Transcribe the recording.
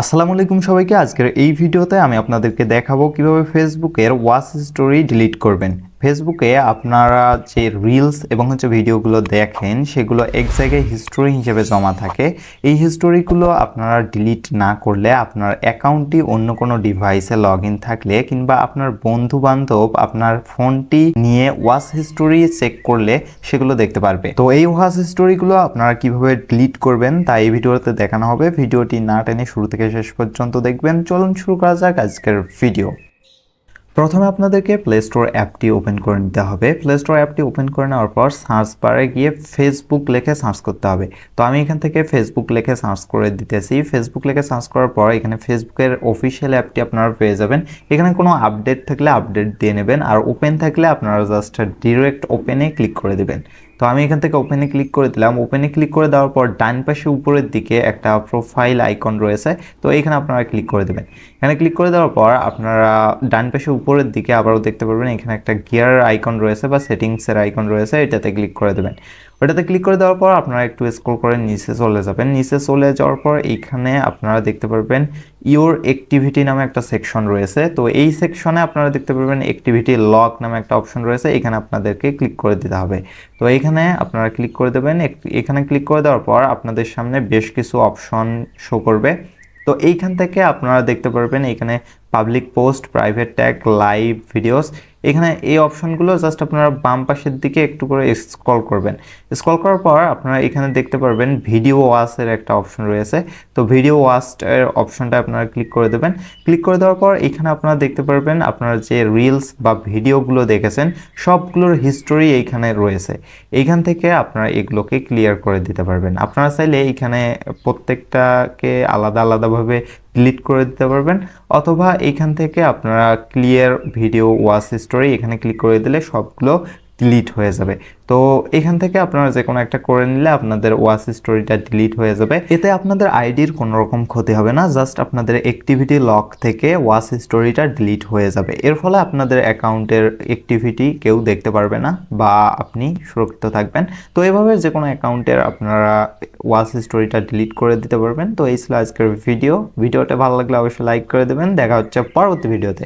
আসসালামু আলাইকুম সবাইকে। আজকের এই ভিডিওতে আমি আপনাদেরকে দেখাবো কীভাবে ফেসবুকের ওয়াচ স্টোরি ডিলিট করবেন। ফেসবুকে আপনারা যে রিলস এবং হচ্ছে ভিডিওগুলো দেখেন, সেগুলো এক জায়গায় হিস্টোরি হিসেবে জমা থাকে। এই হিস্টোরিগুলো আপনারা ডিলিট না করলে আপনার অ্যাকাউন্টটি অন্য কোনো ডিভাইসে লগ ইন থাকলে কিংবা আপনার বন্ধু বান্ধব আপনার ফোনটি নিয়ে ওয়াচ হিস্টোরি চেক করলে সেগুলো দেখতে পারবে। তো এই ওয়াচ হিস্টোরিগুলো আপনারা কীভাবে ডিলিট করবেন তা এই ভিডিওতে দেখানো হবে। ভিডিওটি না টেনে শুরু থেকে শেষ পর্যন্ত দেখবেন। চলুন শুরু করা যাক আজকের ভিডিও প্রথমে আপনাদেরকে প্লে স্টোর অ্যাপটি ওপেন করে নিতে হবে। প্লে স্টোর অ্যাপটি ওপেন করে নেওয়ার পর সার্চ বারে গিয়ে ফেসবুক লিখে সার্চ করতে হবে। তো আমি এখান থেকে ফেসবুক লিখে সার্চ করে দিতেছি। ফেসবুক লিখে সার্চ করার পর এখানে ফেসবুকের অফিসিয়াল অ্যাপটি আপনারা পেয়ে যাবেন। এখানে কোনো আপডেট থাকলে আপডেট দিয়ে নেবেন। আর ওপেন থাকলে আপনারা জাস্ট ডিরেক্ট ওপেনে ক্লিক করে দেবেন। তো আমি এখান থেকে ওপেনে ক্লিক করে দিলাম। ওপেনে ক্লিক করে দেওয়ার পর ডান পাশে উপরের দিকে একটা প্রোফাইল আইকন রয়েছে। তো এখানে আপনারা ক্লিক করে দেবেন। এখানে ক্লিক করে দেওয়ার পর আপনারা ডান পাশে উপরের দিকে আবারও দেখতে পারবেন, এখানে একটা গিয়ার আইকন রয়েছে বা সেটিংসের আইকন রয়েছে, এটাতে ক্লিক করে দেবেন। ওটাতে ক্লিক করে দেওয়ার পর আপনারা একটু স্ক্রল করে নিচে চলে যাবেন। নিচে চলে যাওয়ার পর এইখানে আপনারা দেখতে পারবেন ইওর অ্যাক্টিভিটি নামে একটা সেকশন রয়েছে। তো এই সেকশনে আপনারা দেখতে পারবেন অ্যাক্টিভিটি লক নামে একটা অপশন রয়েছে, এখানে আপনাদেরকে ক্লিক করে দিতে হবে। তো এখানে আপনারা ক্লিক করে দেবেন এখানে ক্লিক করে দেওয়ার পর আপনাদের সামনে বেশ কিছু অপশন শো করবে। তো এইখান থেকে আপনারা দেখতে পারবেন এখানে public post private tag live videos এখানে এই অপশনগুলো জাস্ট আপনারা বাম পাশের দিকে একটু করে স্ক্রল করবেন। স্ক্রল করার পর আপনারা এখানে দেখতে পারবেন ভিডিও ওয়াচের একটা অপশন রয়েছে। তো ভিডিও ওয়াচের অপশনটা আপনারা ক্লিক করে দেবেন। ক্লিক করে দেওয়ার পর এখানে আপনারা দেখতে পারবেন আপনারা যে রিলস বা ভিডিওগুলো দেখেছেন, সবগুলোর হিস্টোরি এইখানে রয়েছে। এইখান থেকে আপনারা এগুলোকে ক্লিয়ার করে দিতে পারবেন। আপনারা চাইলে এইখানে প্রত্যেকটাকে আলাদা আলাদাভাবে ডিলিট করে দিতে পারবেন, অথবা এখান থেকে আপনারা ক্লিয়ার ভিডিও ওয়াচ স্টোরি এখানে ক্লিক করে দিলে সবগুলো ডিলিট হয়ে যাবে। তো এখান থেকে আপনারা যে কোনো একটা করে নিলে আপনাদের ওয়াচ স্টোরিটা ডিলিট হয়ে যাবে। এতে আপনাদের আইডির কোনো রকম ক্ষতি হবে না, জাস্ট আপনাদের অ্যাক্টিভিটি লক থেকে ওয়াচ স্টোরিটা ডিলিট হয়ে যাবে। এর ফলে আপনাদের অ্যাকাউন্টের অ্যাক্টিভিটি কেউ দেখতে পারবে না বা আপনি সুরক্ষিত থাকবেন। তো এভাবে যে কোনো অ্যাকাউন্টের আপনারা ওয়াচ স্টোরিটা ডিলিট করে দিতে পারবেন। তো এই ছিল আজকের ভিডিও ভিডিওটা ভালো লাগলে অবশ্যই লাইক করে দেবেন। দেখা হচ্ছে পরবর্তী ভিডিওতে